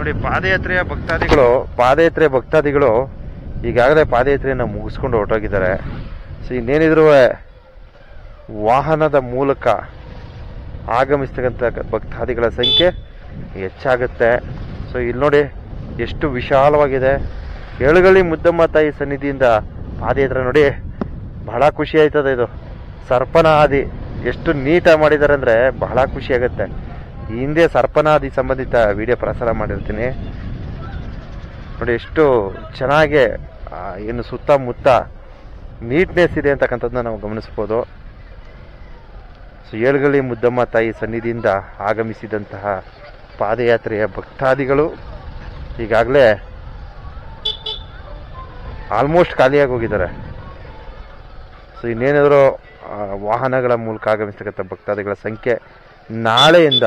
ನೋಡಿ, ಪಾದಯಾತ್ರೆಯ ಭಕ್ತಾದಿಗಳು ಪಾದಯಾತ್ರೆ ಭಕ್ತಾದಿಗಳು ಈಗಾಗಲೇ ಪಾದಯಾತ್ರೆಯನ್ನು ಮುಗಿಸ್ಕೊಂಡು ಹೊರಟೋಗಿದ್ದಾರೆ. ಸೊ ಇನ್ನೇನಿದ್ರು ವಾಹನದ ಮೂಲಕ ಆಗಮಿಸ್ತಕ್ಕಂಥ ಭಕ್ತಾದಿಗಳ ಸಂಖ್ಯೆ ಹೆಚ್ಚಾಗುತ್ತೆ. ಸೊ ಇಲ್ಲಿ ನೋಡಿ, ಎಷ್ಟು ವಿಶಾಲವಾಗಿದೆ. ಎಳುಗಳಿ ಮುದ್ದಮ್ಮ ತಾಯಿ ಸನ್ನಿಧಿಯಿಂದ ಪಾದಯಾತ್ರೆ ನೋಡಿ, ಬಹಳ ಖುಷಿ ಆಯ್ತದೆ ಇದು. ಸರ್ಪನ ಹಾದಿ ಎಷ್ಟು ನೀಟಾಗಿ ಮಾಡಿದ್ದಾರೆ ಅಂದರೆ ಬಹಳ ಖುಷಿ ಆಗುತ್ತೆ. ಈ ಹಿಂದೆ ಸರ್ಪನಾದಿ ಸಂಬಂಧಿತ ವಿಡಿಯೋ ಪ್ರಸಾರ ಮಾಡಿರ್ತೀನಿ. ನೋಡಿ, ಎಷ್ಟು ಚೆನ್ನಾಗಿ ಏನು ಸುತ್ತಮುತ್ತ ನೀಟ್ನೆಸ್ ಇದೆ ಅಂತಕ್ಕಂಥದ್ದನ್ನ ನಾವು ಗಮನಿಸ್ಬೋದು ಸೊ ಏಳ್ಗಳಿ ಮುದ್ದಮ್ಮ ತಾಯಿ ಸನ್ನಿಧಿಯಿಂದ ಆಗಮಿಸಿದಂತಹ ಪಾದಯಾತ್ರೆಯ ಭಕ್ತಾದಿಗಳು ಈಗಾಗಲೇ ಆಲ್ಮೋಸ್ಟ್ ಖಾಲಿಯಾಗಿ ಹೋಗಿದ್ದಾರೆ. ಸೊ, ಇನ್ನೇನಾದರೂ ವಾಹನಗಳ ಮೂಲಕ ಆಗಮಿಸ್ತಕ್ಕಂಥ ಭಕ್ತಾದಿಗಳ ಸಂಖ್ಯೆ ನಾಳೆಯಿಂದ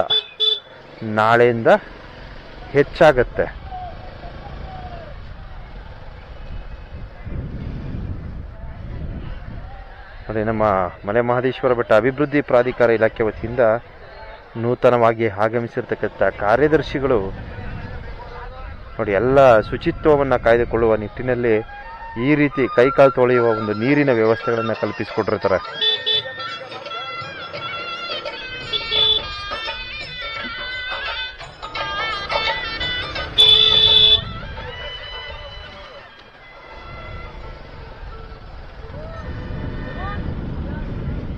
ನಾಳೆಯಿಂದ ಹೆಚ್ಚಾಗತ್ತೆ. ನೋಡಿ, ನಮ್ಮ ಮಲೆ ಮಹದೇಶ್ವರ ಬೆಟ್ಟ ಅಭಿವೃದ್ಧಿ ಪ್ರಾಧಿಕಾರ ಇಲಾಖೆ ವತಿಯಿಂದ ನೂತನವಾಗಿ ಆಗಮಿಸಿರ್ತಕ್ಕಂಥ ಕಾರ್ಯದರ್ಶಿಗಳು ನೋಡಿ, ಎಲ್ಲ ಶುಚಿತ್ವವನ್ನು ಕಾಯ್ದುಕೊಳ್ಳುವ ನಿಟ್ಟಿನಲ್ಲಿ ಈ ರೀತಿ ಕೈಕಾಲು ತೊಳೆಯುವ ಒಂದು ನೀರಿನ ವ್ಯವಸ್ಥೆಗಳನ್ನು ಕಲ್ಪಿಸಿಕೊಟ್ಟಿರ್ತಾರೆ.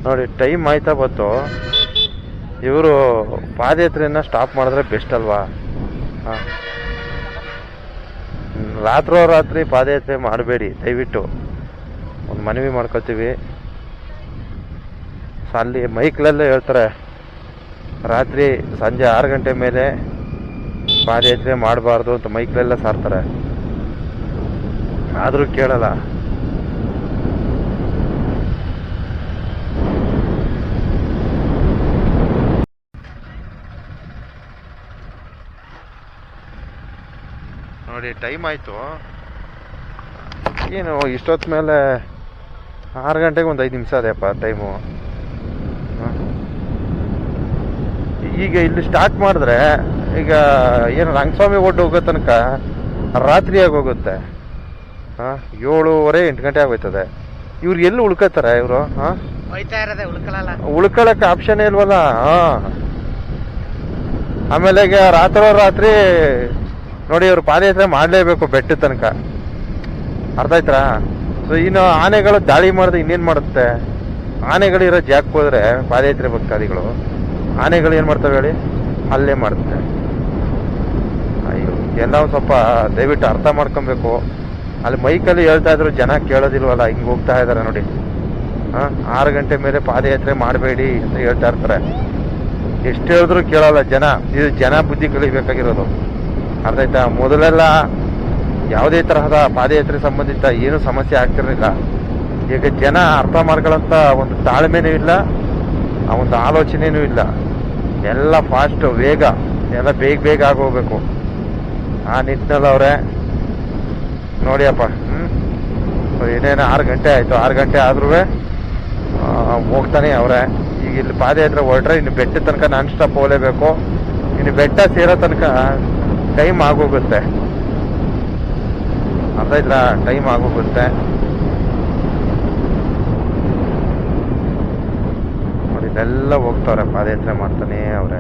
ನೋಡಿ ಟೈಮ್ ಆಯ್ತಾ ಬಂತು ಇವರು ಪಾದಯಾತ್ರೆಯನ್ನು ಸ್ಟಾಪ್ ಮಾಡಿದ್ರೆ ಬೆಸ್ಟ್ ಅಲ್ವಾ? ಹಾಂ. ರಾತ್ರೋ ರಾತ್ರಿ ಪಾದಯಾತ್ರೆ ಮಾಡಬೇಡಿ, ದಯವಿಟ್ಟು. ಒಂದು ಮನವಿ ಮಾಡ್ಕೊತೀವಿ. ಅಲ್ಲಿ ಮೈಕ್ಲಲ್ಲೇ ಹೇಳ್ತಾರೆ, ರಾತ್ರಿ ಸಂಜೆ ಆರು ಗಂಟೆ ಮೇಲೆ ಪಾದಯಾತ್ರೆ ಮಾಡಬಾರ್ದು ಅಂತ ಮೈಕ್ಲೆಲ್ಲ ಸಾರ್ತಾರೆ. ಆದರೂ ಕೇಳಲ್ಲ. ನೋಡಿ ಟೈಮ್ ಆಯಿತು. ಏನು ಇಷ್ಟೊತ್ತ ಮೇಲೆ ಆರು ಗಂಟೆಗೆ ಒಂದು ಐದು ನಿಮಿಷ ಅದೇಪ್ಪ ಟೈಮು ಈಗ ಇಲ್ಲಿ ಸ್ಟಾರ್ಟ್ ಮಾಡಿದ್ರೆ ಈಗ ಏನು ರಂಗಸ್ವಾಮಿ ಒಡ್ಡು ಹೋಗೋ ತನಕ ರಾತ್ರಿ ಆಗೋಗುತ್ತೆ ಹಾಂ ಏಳುವರೆ ಎಂಟು ಗಂಟೆ ಆಗೋಯ್ತದೆ. ಇವ್ರು ಎಲ್ಲಿ ಉಳ್ಕೋತಾರೆ ಇವರು? ಹಾಂ? ಉಳ್ಕೊಳಕ್ಕೆ ಆಪ್ಷನ್ ಇಲ್ವಲ್ಲ? ಹಾಂ. ಆಮೇಲೆ ಈಗ ರಾತ್ರೋ ರಾತ್ರಿ ನೋಡಿ, ಇವ್ರು ಪಾದಯಾತ್ರೆ ಮಾಡಲೇಬೇಕು ಬೆಟ್ಟದ ತನಕ. ಅರ್ಥ ಸೊ ಇನ್ನು ಆನೆಗಳು ದಾಳಿ ಮಾಡಿದ್ರೆ ಇನ್ನೇನು ಮಾಡುತ್ತೆ? ಆನೆಗಳಿರೋ ಜಾಕ್ ಹೋದ್ರೆ ಪಾದಯಾತ್ರೆ ಭಕ್ತಾದಿಗಳು, ಆನೆಗಳು ಏನು ಮಾಡ್ತವೆ ಹೇಳಿ? ಅಲ್ಲೇ ಮಾಡುತ್ತೆ. ಅಯ್ಯೋ ಎಲ್ಲ ಸ್ವಲ್ಪ ದಯವಿಟ್ಟು ಅರ್ಥ ಮಾಡ್ಕೊಬೇಕು. ಅಲ್ಲಿ ಮೈಕಲ್ಲಿ ಹೇಳ್ತಾ ಇದ್ರು, ಜನ ಕೇಳೋದಿಲ್ವಲ್ಲ, ಹಿಂಗೆ ಹೋಗ್ತಾ ಇದ್ದಾರೆ ನೋಡಿ. ಹಾಂ? ಆರು ಗಂಟೆ ಮೇಲೆ ಪಾದಯಾತ್ರೆ ಮಾಡಬೇಡಿ ಅಂತ ಹೇಳ್ತಾ ಇರ್ತಾರೆ. ಎಷ್ಟು ಹೇಳಿದ್ರು ಕೇಳಲ್ಲ ಜನ. ಇದು ಜನ ಬುದ್ಧಿ ಕಲಿಬೇಕಾಗಿರೋದು. ಅರ್ಥ ಆಯ್ತಾ? ಮೊದಲೆಲ್ಲ ಯಾವುದೇ ತರಹದ ಪಾದಯಾತ್ರೆ ಸಂಬಂಧಿತ ಏನು ಸಮಸ್ಯೆ ಆಗ್ತಿರಲಿಲ್ಲ. ಈಗ ಜನ ಅರ್ಥ ಮಾಡ್ಕೊಳ್ಳೋಂಥ ಒಂದು ತಾಳ್ಮೆನೂ ಇಲ್ಲ, ಆ ಒಂದು ಆಲೋಚನೆಯೂ ಇಲ್ಲ. ಎಲ್ಲ ಫಾಸ್ಟ್ ವೇಗ, ಎಲ್ಲ ಬೇಗ ಬೇಗ ಆಗೋಗ್ಬೇಕು ಆ ನಿಟ್ಟಿನಲ್ಲಿ ಅವರೇ, ನೋಡಿಯಪ್ಪ ಹ್ಞೂ ಏನೇನು ಆರು ಗಂಟೆ ಆಯಿತು. ಆರು ಗಂಟೆ ಆದ್ರೂ ಹೋಗ್ತಾನೆ ಅವರೇ. ಈಗ ಇಲ್ಲಿ ಪಾದಯಾತ್ರೆ ಹೊರಟ್ರೆ ಇನ್ನು ಬೆಟ್ಟ ತನಕ ನಾನ್ ಸ್ಟಾಪ್ ಹೋಗಲೇಬೇಕು. ಇನ್ನು ಬೆಟ್ಟ ಸೇರೋ ತನಕ ಟೈಮ್ ಆಗೋಗುತ್ತೆ. ಅರ್ಥ ಆಯ್ತಾ ಟೈಮ್ ಆಗೋಗುತ್ತೆ. ನೋಡಿ ಇದೆಲ್ಲ ಹೋಗ್ತಾವ್ರೆ ಪಾದಯಾತ್ರೆ ಮಾಡ್ತಾನೆ ಅವ್ರೆ.